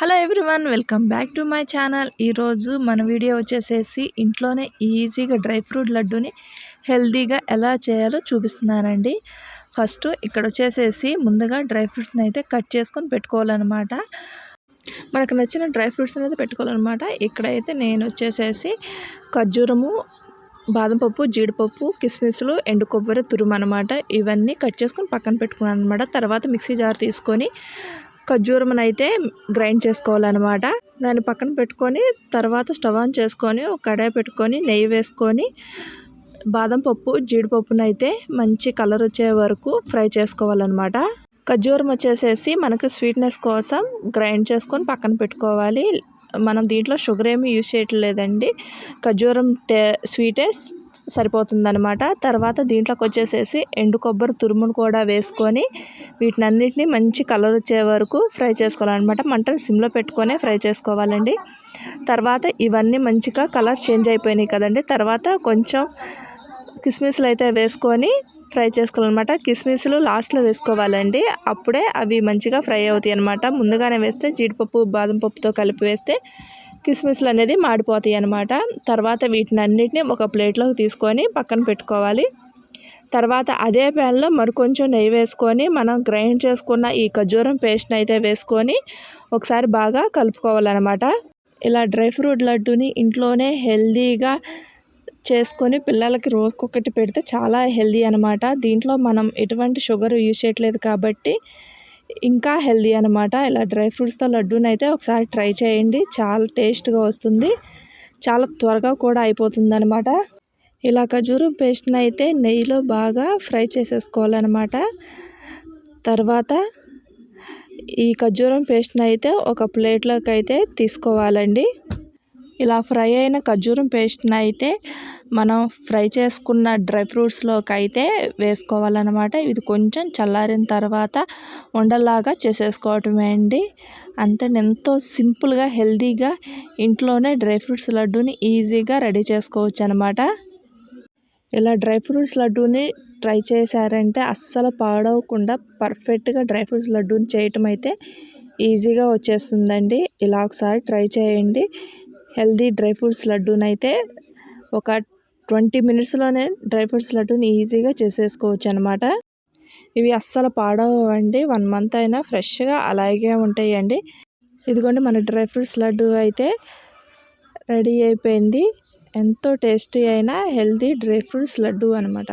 Hello everyone welcome back to my channel. ఈరోజు మన video వచ్చేసేసి ఇంట్లోనే ఈజీగా డ్రై ఫ్రూట్ లడ్డూని హెల్తీగా ఎలా చేయాలో చూపిస్తున్నానండి. ఫస్ట్ ఇక్కడ వచ్చేసేసి ముందుగా డ్రై ఫ్రూట్స్ని అయితే కట్ చేసుకొని పెట్టుకోవాలన్నమాట. మనకు నచ్చిన డ్రై ఫ్రూట్స్ అయితే పెట్టుకోవాలన్నమాట. ఇక్కడైతే నేను వచ్చేసేసి ఖర్జూరము బాదం పప్పు జీడిపప్పు కిస్మిస్లు ఎండు కొబ్బరి తురుము అనమాట ఇవన్నీ కట్ చేసుకొని పక్కన పెట్టుకున్నాను అనమాట తర్వాత మిక్సీ జార్ తీసుకొని ఖర్జూరం అయితే గ్రైండ్ చేసుకోవాలన్నమాట. దాన్ని పక్కన పెట్టుకొని తర్వాత స్టవ్ ఆన్ చేసుకొని ఒక కడాయి పెట్టుకొని నెయ్యి వేసుకొని బాదం పప్పు జీడిపప్పునైతే మంచి కలర్ వచ్చే వరకు ఫ్రై చేసుకోవాలన్నమాట. ఖర్జూరం వచ్చేసేసి మనకు స్వీట్నెస్ కోసం గ్రైండ్ చేసుకొని పక్కన పెట్టుకోవాలి. మనం దీంట్లో షుగర్ ఏమి యూజ్ చేయట్లేదండి. ఖర్జూరం టే స్వీటే సరిపోతుందనమాట తర్వాత దీంట్లోకి వచ్చేసేసి ఎండు కొబ్బరి తురుమును కూడా వేసుకొని వీటిని అన్నిటిని మంచి కలర్ వచ్చే వరకు ఫ్రై చేసుకోవాలన్నమాట. మంటను సిమ్లో పెట్టుకొని ఫ్రై చేసుకోవాలండి. తర్వాత ఇవన్నీ మంచిగా కలర్ చేంజ్ అయిపోయినాయి కదండి. తర్వాత కొంచెం కిస్మిస్లు అయితే వేసుకొని ఫ్రై చేసుకోవాలన్నమాట. కిస్మిస్లు లాస్ట్లో వేసుకోవాలండి. అప్పుడే అవి మంచిగా ఫ్రై అవుతాయి అనమాట ముందుగానే వేస్తే జీడిపప్పు బాదం పప్పుతో కలిపి వేస్తే కిస్మిస్లు అనేది మాడిపోతాయి అనమాట తర్వాత వీటిని అన్నిటిని ఒక ప్లేట్లోకి తీసుకొని పక్కన పెట్టుకోవాలి. తర్వాత అదే ప్యాన్లో మరికొంచెం నెయ్యి వేసుకొని మనం గ్రైండ్ చేసుకున్న ఈ ఖర్జూరం పేస్ట్ని అయితే వేసుకొని ఒకసారి బాగా కలుపుకోవాలన్నమాట. ఇలా డ్రై ఫ్రూట్ లడ్డూని ఇంట్లోనే హెల్దీగా చేసుకొని పిల్లలకి రోజుకొకటి పెడితే చాలా హెల్దీ అనమాట దీంట్లో మనం ఎటువంటి షుగర్ యూజ్ చేయట్లేదు కాబట్టి ఇంకా హెల్దీ అనమాట ఇలా డ్రై ఫ్రూట్స్తో లడ్డూని అయితే ఒకసారి ట్రై చేయండి. చాలా టేస్ట్గా వస్తుంది. చాలా త్వరగా కూడా అయిపోతుంది అనమాట ఇలా ఖజూరం పేస్ట్ని అయితే నెయ్యిలో బాగా ఫ్రై చేసేసుకోవాలన్నమాట. తర్వాత ఈ ఖర్జూరం పేస్ట్ని అయితే ఒక ప్లేట్లోకి అయితే తీసుకోవాలండి. ఇలా ఫ్రై అయిన ఖర్జూరం పేస్ట్ని అయితే మనం ఫ్రై చేసుకున్న డ్రై ఫ్రూట్స్లోకి అయితే వేసుకోవాలన్నమాట. ఇది కొంచెం చల్లారిన తర్వాత ఉండలాగా చేసేసుకోవటమే అండి. అంతే ఎంతో సింపుల్గా హెల్తీగా ఇంట్లోనే డ్రై ఫ్రూట్స్ లడ్డూని ఈజీగా రెడీ చేసుకోవచ్చు అనమాట ఇలా డ్రై ఫ్రూట్స్ లడ్డూని ట్రై చేశారంటే అస్సలు పాడవకుండా పర్ఫెక్ట్గా డ్రై ఫ్రూట్స్ లడ్డూని చేయటం అయితే ఈజీగా వచ్చేస్తుందండి. ఇలా ఒకసారి ట్రై చేయండి. హెల్దీ డ్రై ఫ్రూట్స్ లడ్డూని అయితే ఒక ట్వంటీ మినిట్స్లోనే డ్రై ఫ్రూట్స్ లడ్డూని ఈజీగా చేసేసుకోవచ్చు అనమాట ఇవి అస్సలు పాడవండి. వన్ మంత్ అయినా ఫ్రెష్గా అలాగే ఉంటాయండి. ఇదిగోండి మన డ్రై ఫ్రూట్స్ లడ్డు అయితే రెడీ అయిపోయింది. ఎంతో టేస్టీ అయిన హెల్దీ డ్రై ఫ్రూట్స్ లడ్డు అనమాట.